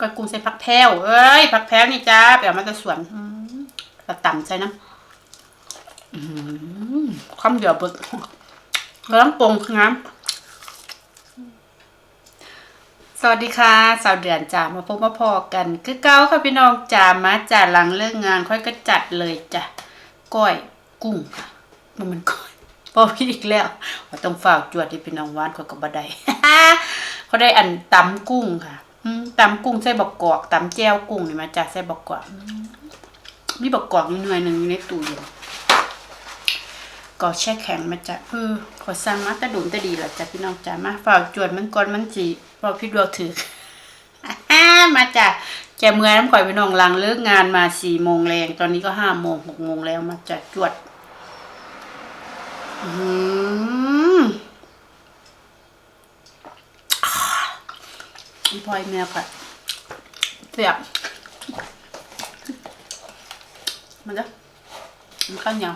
ก้อยกุ้งใส่ผักแพรวเอ้ยผักแพรวนี่จ้าไปเอามาจากสวนอืมกระต่ำใส่น้ำอืมเดียวเบิดกำลังปรุงน้ำสวัสดีค่ะ สาวเดือนจ้ามาพบมาพอกัน คือเก้าค่ะพี่น้องจ้ามาจ้าหลังเลิกงาน ค่อยก็จัดเลยจ้ะก้อยกุ้งค่ะมันมันก้อยพอพี่อีกแล้วว่าต้องฝากจวดที่พี่น้องวานเขาก็บ่ได้เขาได้อันตำกุ้งค่ะ ตำกุ้งใส่บักกอกตำแจ่วกุ้งนี่มาจากใส่บักกอกมีบักกอกอยู่หน่วยหนึ่งอยู่ในตู้เย็นก็แช่แข็งมาจากเออขอสั่งมาตะดุนตะดีหละจ้ะพี่น้องจ้ามาฝากจวดมันก่อนมันจีพอพี่ดวงถือมาจ้ะแกเมื่อยน้ำข่อยพี่น้องหลังเลิกงานมาสี่โมงแรงตอนนี้ก็ห้าโมงหกโมงแล้วมาจ้ะจวด อืม พลอยแมวค่ะเสียบมันจะมันข้าวเหนียว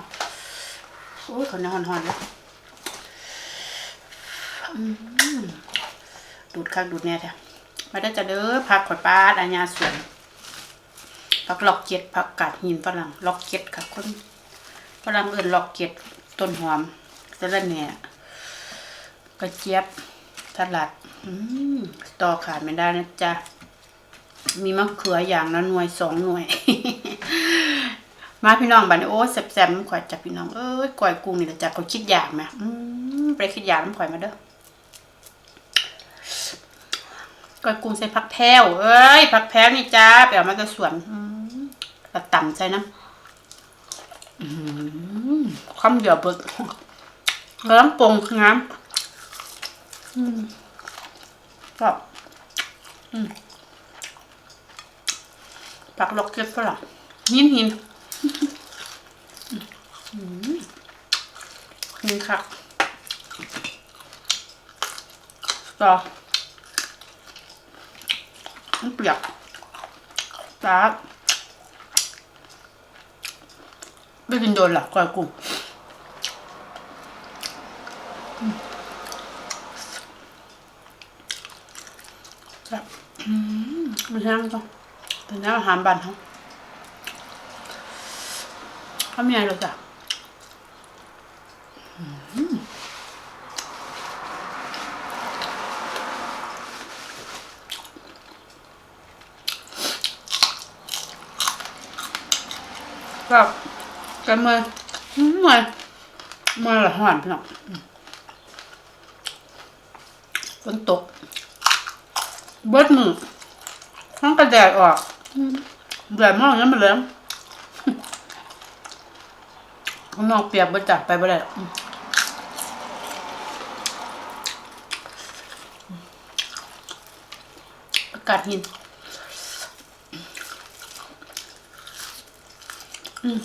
โอ้ยข้าวเหนียวหอนๆเลยดูดข้างดูดแน่แท้มาได้จะเด้อผักข่อยปลาอัญญาสวนผักล็อกเก็ตผักกาดหินฝรั่งล็อกเก็ตค่ะคนฝรั่งเอื่นล็อกเก็ตต้นหอมสะระแหน่กระเจี๊ยบ สลัดอืมต่อขาดไม่ได้นะจ๊ะ มีมะเขืออย่างละหน่วยสองหน่วย มาพี่น้องบันโอ้แซ่บๆน้ำข่อยจับพี่น้องเอ้ยก่อยกุ้งนี่ละจ้ะเขาคิดอยากไหมไปคิดอยากน้ำข่อยมาเด้อก่อยกุ้งใส่ผักแพรวเอ้ยผักแพรวนี่จ้าไปเอามาจากสวนกระต่ำใส่น้ำอืมคำเดียวเบิดกำลังปรุงงาม อืมก็อืมปักล็อกเก็ตฝรั่งหินหินอืมหินค่ะต่อมันเปียกจ้าไม่กินโดนหรอกกอยกุ้ง แบบอื มมันแห้งจังเป็นน้ำอาหารบ้านเขาเขามีอะไรหรอจ้ะแบบกันเมื่อยอืมเมื่อยเมื่อยละหอนพี่น้องฝนตกเบิดมือ ทั้งกระแดดออกแดดมากยังไม่เลยข้างนอกเปียกเบิดจัดไปบ่ได้อืมอากาศหินอืม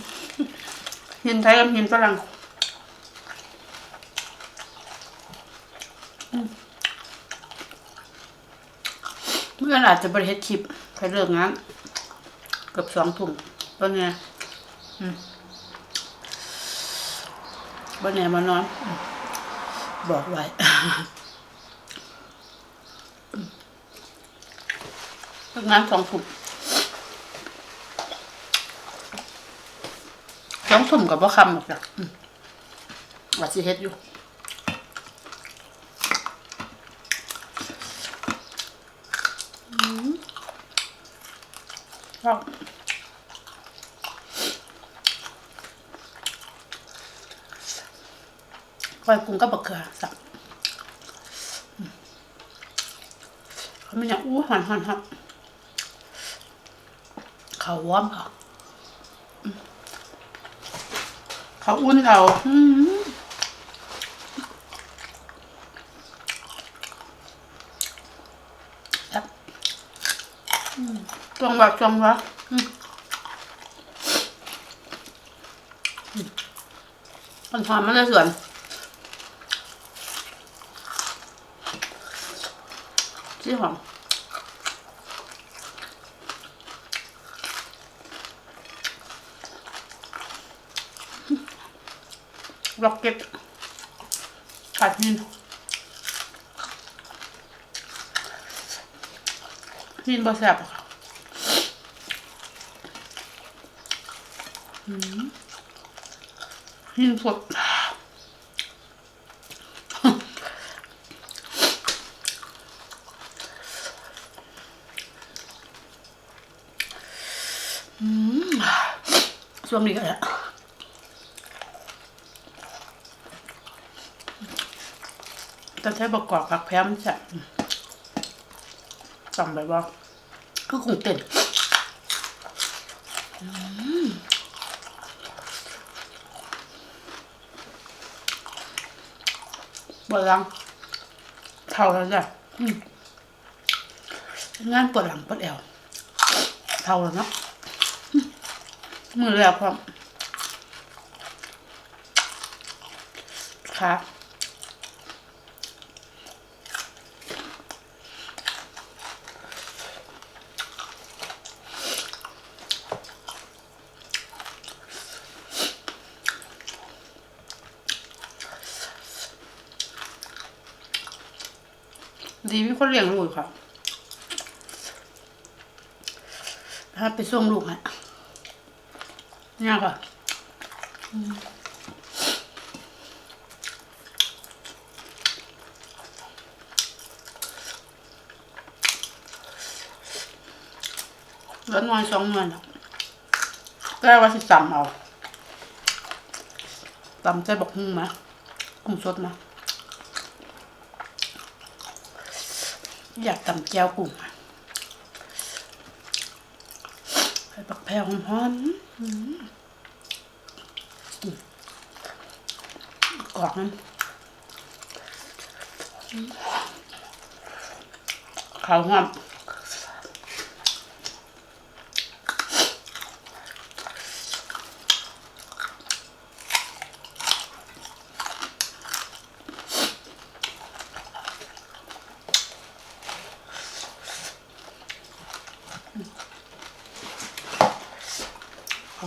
หินไทยกับหินฝรั่ง เมื่ออาจจะบริเฮ็ดคลิปไปเลิกงานเกือบสองทุ่มตอนเนี้ยอืมวันไหนมานอน บอกไว้เลิกงานสองทุ่มสองทุ่มกับว่าคำหรอกจ้ะอืมว่าสิเฮ็ดอยู่ ชอบก้อยกุ้งก็บักเขือสับเขาไม่อยากอู้หันหันหันเขาวอมเขาเขาอุ่นเอาอืมครับอืม จวงแบบจวงวะอืมอืมมันหอมมันเลยส่วนที่หอม ล็อกเก็ตกัดหินนี่บ่แซ่บหรอกค่ะ อืมนี่พวกอืมช่วงนี้ก็แล้วต้องใช้ประกอบผักแพรมันจะสั่งไปว่าก็คงเต้นอืม ปวดหลังเท่าแล้วจ้ะงานปวดหลังปวดเอวเท่าแล้วเนาะมือแล้วพร้อมค่ะ ดีมีคนเลี้ยงลูกค่ะถ้าไปส่งลูกฮะเนี่ยค่ะแล้วนอนสองนอนแล้วก็ว่าสิจำเอาตำใจบอกหุ้งมากุ้งสดมา อยากตำแก้วกุ้งใส่ผักแพรหอมๆกรอบนั้นขาวหอมเอาไปติดก่อนเนาะ ตำแบบนี้แซ่บจ้ะเคย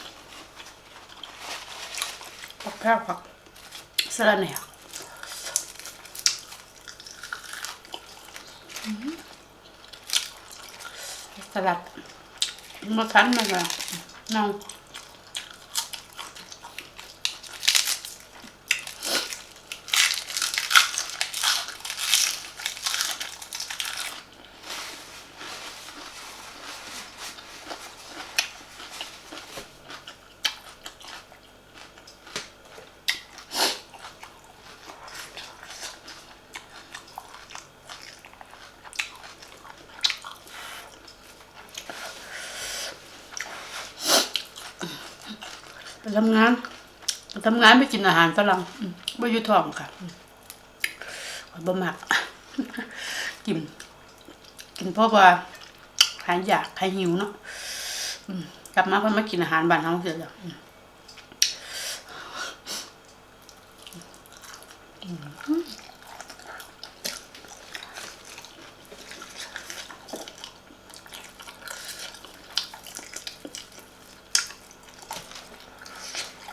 ผักแพรวผักสลัดเนี่ยสลัดมาคั้นมาค่ะน้อง ทำงานทำงานไม่กินอาหารฝรั่งไม่ยุท้องค่ะอืมข้อบ่มักกิน กินเพราะว่าหายอยากหายหิวเนาะกลับมาเพิ่นมากินอาหารบ้านเฮาเสียแล้วอืม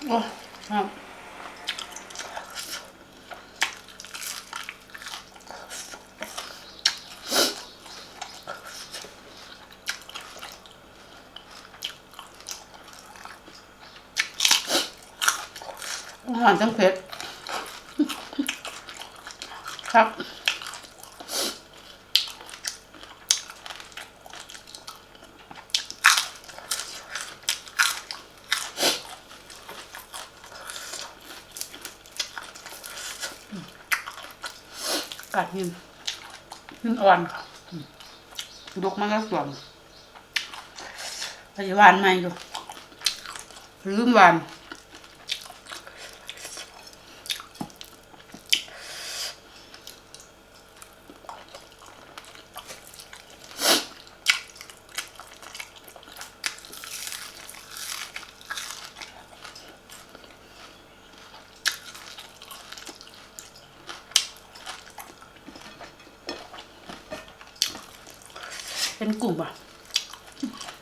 โอ้ครับ อาหารจังเผ็ด ครับกัดหินหินอ่อนค่ะอืมลุกมันก็ส่วนปัจจุบันใหม่อยู่ลืมหวาน เป็นกลุ่มอะ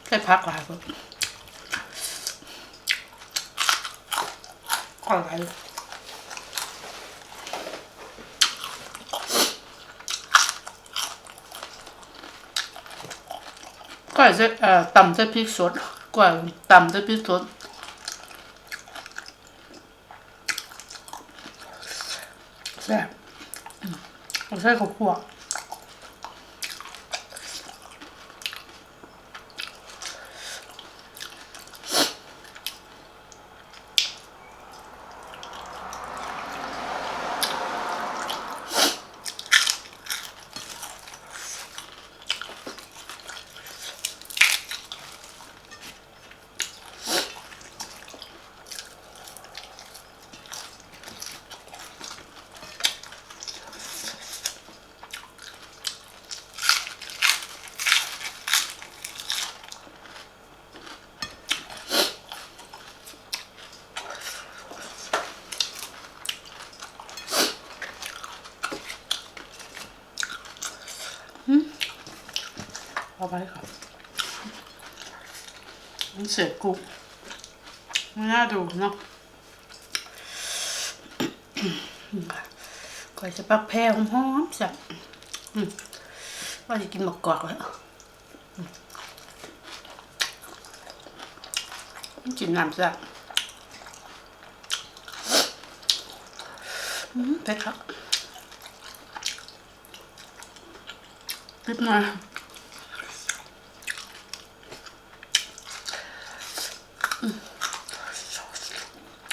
ใส่พักหลายคนอร่อยก็จะเอ่อตำจะพริกสดกว่าตำจะพริกสดแซ่บอืมเอาใส่ข้าวคั่วาไปค่ะมันเสียกุ้งไม่น่าดูเนาะก่อนจะปักแพรหอมๆสักอืมว่าจะกินหมกกรอกแล้วอืมกินน้ำสักอืมไปครับนิดหน่อย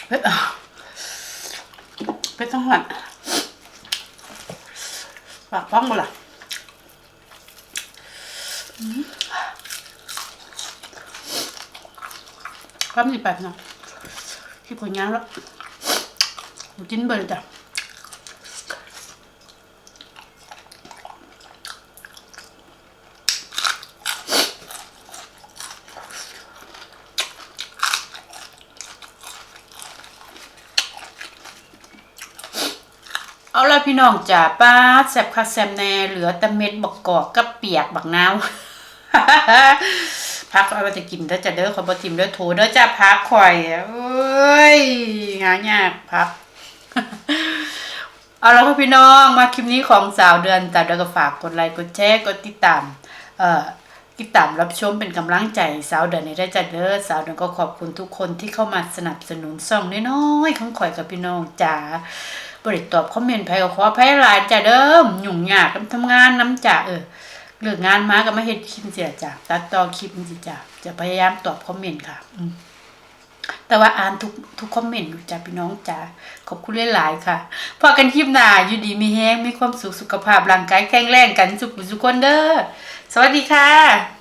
เผ็ดอะเผ็ดทั้งวันปากป้องหมดละอืมความดีไปเนาะที่ผลงานแล้วจิ้นเบอร์จ้ะเอาละ พี่น้องจ๋าป้าแซบคักแซมแน่เหลือแต่เม็ดบักกอกกับเปียกบักนาวพักเอาไปจะกินเด้อจะเด้อขอบทิมเด้อโถเด้อจ้าพักข่อยเอ้ยงานยากพักเอาละค่ะพี่น้องมาคลิปนี้ของสาวเดือนแต่เดี๋ยวก็ฝากกดไลค์กดแชร์กดติดตามเอ่อติดตามรับชมเป็นกำลังใจสาวเดือนในได้จัดเด้อสาวเดือนก็ขอบคุณทุกคนที่เข้ามาสนับสนุนส่องน้อยๆของข่อยกับพี่น้องจ๋า บริตอบคอมเมนต์ไผก็ขอไผหลายจ้ะเด้อยุ่งยากทำงานน้ำจ้ะเออเลิกงานมาก็มาเฮ็ดคลิปเสียจ้ะตัดต่อคลิปสิจ้ะจะพยายามตอบคอมเมนต์ค่ะแต่ว่าอ่านทุกทุกคอมเมนต์อยู่จ้ะพี่น้องจ๋าขอบคุณหลายๆค่ะพอกันคลิปหน้าอยู่ดีมีแฮงมีความสุขสุขภาพร่างกายแข็งแรงกันสุขสุขคนเด้อสวัสดีค่ะ